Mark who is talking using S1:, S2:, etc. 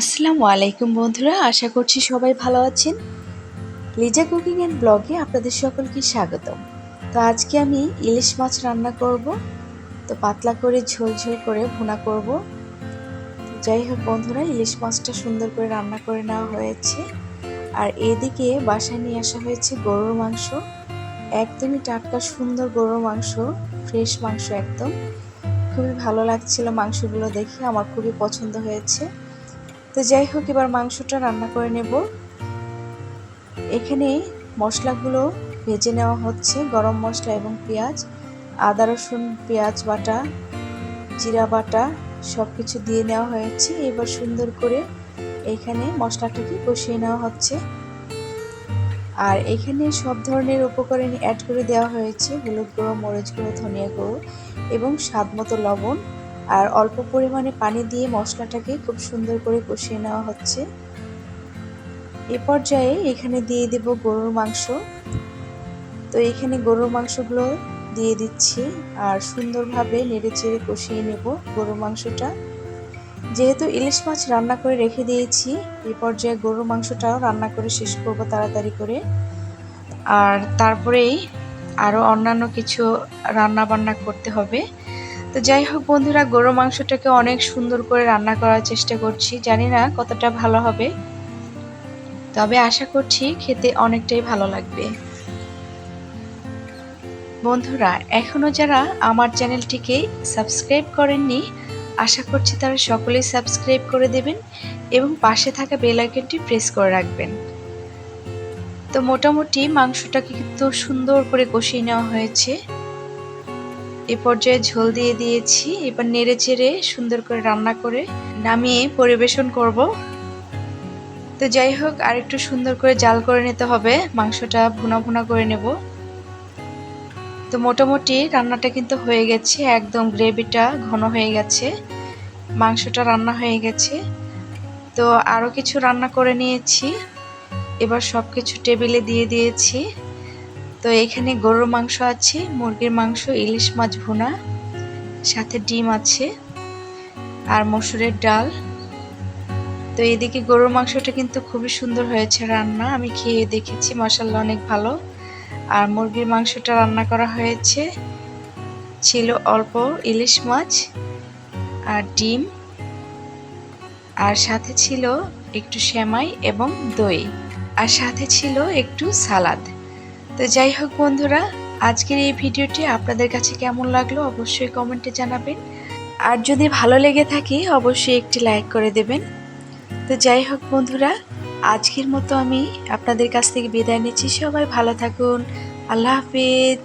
S1: আসসালামু আলাইকুম বন্ধুরা, আশা করছি সবাই ভালো আছেন। লিজা কুকিং অ্যান্ড ব্লগে আপনাদের সকলকে স্বাগতম। তো আজকে আমি ইলিশ মাছ রান্না করব, তো পাতলা করে ঝোল ঝোল করে ভুনা করব। যাই হোক বন্ধুরা, ইলিশ মাছটা সুন্দর করে রান্না করে নেওয়া হয়েছে। আর এদিকে বাসায় নিয়ে আসা হয়েছে গরুর মাংস। একদমই টাটকা, সুন্দর গরুর মাংস, ফ্রেশ মাংস একদম। খুবই ভালো লাগছিল মাংসগুলো দেখে, আমার খুবই পছন্দ হয়েছে। তো যাই হোক, এবার মাংসটা রান্না করে নেব। এখানে মশলাগুলো ভেজে নেওয়া হচ্ছে, গরম মশলা এবং পেঁয়াজ, আদা, রসুন, পেঁয়াজ বাটা, জিরা বাটা সব কিছু দিয়ে নেওয়া হয়েছে। এবার সুন্দর করে এখানে মশলাটাকে কষিয়ে নেওয়া হচ্ছে। আর এখানে সব ধরনের উপকরণ অ্যাড করে দেওয়া হয়েছে, হলুদ গুঁড়ো, মরিচ গুঁড়ো, ধনিয়া গুঁড়ো এবং স্বাদ মতো লবণ। আর অল্প পরিমাণে পানি দিয়ে মশলাটাকে খুব সুন্দর করে কষিয়ে নেওয়া হচ্ছে। এ পর্যায়ে এখানে দিয়ে দেব গরুর মাংস। তো এখানে গরুর মাংসগুলো দিয়ে দিচ্ছি আর সুন্দরভাবে নেড়ে চেড়ে কষিয়ে নেব গরুর মাংসটা। যেহেতু ইলিশ মাছ রান্না করে রেখে দিয়েছি, এ পর্যায়ে গরুর মাংসটাও রান্না করে শেষ করব তাড়াতাড়ি করে। আর তারপরেই আরও অন্যান্য কিছু রান্না বান্না করতে হবে। তো যাই হোক বন্ধুরা গরু মাংসটাকে অনেক সুন্দর করে রান্না করার চেষ্টা করছি। জানি না কতটা ভালো হবে। তবে আশা করছি খেতে অনেকটাই ভালো লাগবে। বন্ধুরা এখনও যারা আমার চ্যানেলটিকে সাবস্ক্রাইব করেননি, আশা করছি তারা সকলেই সাবস্ক্রাইব করে দেবেন এবং পাশে থাকা বেল আইকনটি প্রেস করে রাখবেন। তো মোটামুটি মাংসটাকে কিন্তু সুন্দর করে কষিয়ে নেওয়া হয়েছে। এ পর্যায়ে ঝোল দিয়ে দিয়েছি। এবার নেড়ে চেড়ে সুন্দর করে রান্না করে নামিয়ে পরিবেশন করব। তো যাই হোক আর একটু সুন্দর করে জাল করে নিতে হবে। মাংসটা ভুনা ভুনা করে নেব। তো মোটামুটি রান্নাটা কিন্তু হয়ে গেছে। একদম গ্রেভিটা ঘন হয়ে গেছে। মাংসটা রান্না হয়ে গেছে। তো আরও কিছু রান্না করে নিয়েছি। এবার সব কিছু টেবিলে দিয়ে দিয়েছি। তো এখানে গরুর মাংস আছে, মুরগির মাংস, ইলিশ মাছ ভুনা, সাথে ডিম আছে, আর মসুরের ডাল। তো এদিকে গরুর মাংসটা কিন্তু খুবই সুন্দর হয়েছে রান্না, আমি খেয়ে দেখেছি মশাল্লা অনেক ভালো। আর মুরগির মাংসটা রান্না করা হয়েছে, ছিল অল্প ইলিশ মাছ আর ডিম। আর সাথে ছিল একটু সেমাই এবং দই, আর সাথে ছিল একটু সালাদ। তো যাই হোক বন্ধুরা, আজকের এই ভিডিওটি আপনাদের কাছে কেমন লাগল অবশ্যই কমেন্টে জানাবেন। আর যদি ভালো লেগে থাকে, অবশ্যই একটি লাইক করে দেবেন। তো যাই হোক বন্ধুরা, আজকের মতো আমি আপনাদের কাছ থেকে বিদায় নিচ্ছি। সবাই ভালো থাকুন। আল্লাহ হাফিজ।